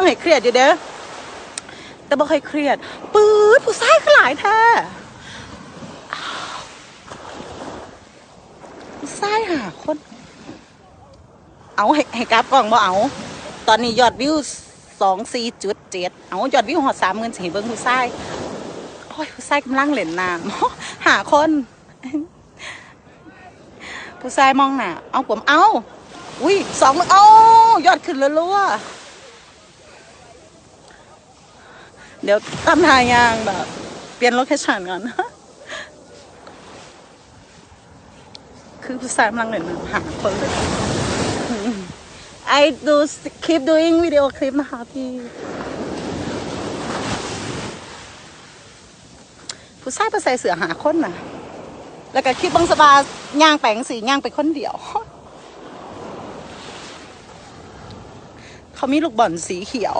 รื่องให้เครียดอยู่เด้อแต่บ่เคยเครียดปื๊ดผู้ชายก็หลายแท้ผู้ชายหาคน เอาให้ให้กราฟกล่องบ่เอา ตอนนี้ยอดวิวสองสี่จุดเจ็ดเอายอดวิวหอดสามเงินสิให้เบิ้งผู้ชายโอ้ยผู้ชายกำลังเล่นน้ำหาคนผู้ชายมองหน้าเอาผมเอา อุ้ยสองเอายอดขึ้นแล้วรัวๆ เดี๋ยวทำทายยางแบบ เปลี่ยนโลเคชั่นก่อนคือผู้ชายกำลังเล่นน้ำหาคนเลย I do keep doing video clip นะคะพี่ ผู้ชายไปใส่เสือหาคนนะแล้วก็คลิปบังสบาย่างแปงสีย่างไปคนเดียว เขามีลูกบอลสีเขียว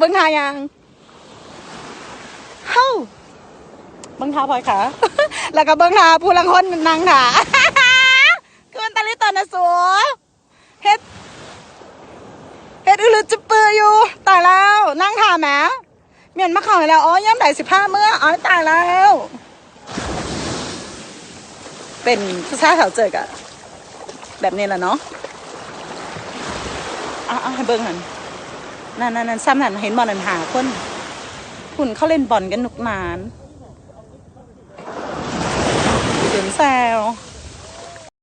เบิ้งหายังเฮ้าเบิ้งหาพลอยขา แล้วก็เบิ้งหาผู้ลังคนนางขาคือมันตะลิตอนนะสัวเฮ็ดเฮ็ดอือลือจะเปื่อยอยู่ตายแล้วนั่งขาแหมเมียนมาข่าให้แล้วอ๋อย่ำไหนสิบห้าเมื่ออ๋อตายแล้ว เป็นผู้ชายเขาเจอกันแบบนี้แหละเนาะอะๆให้เบิ่งหัน นั่นนั่นนั่นซ้ำนั่นเห็นบอลนันหาคนคุณเขาเล่นบอลกันหนุกหนาน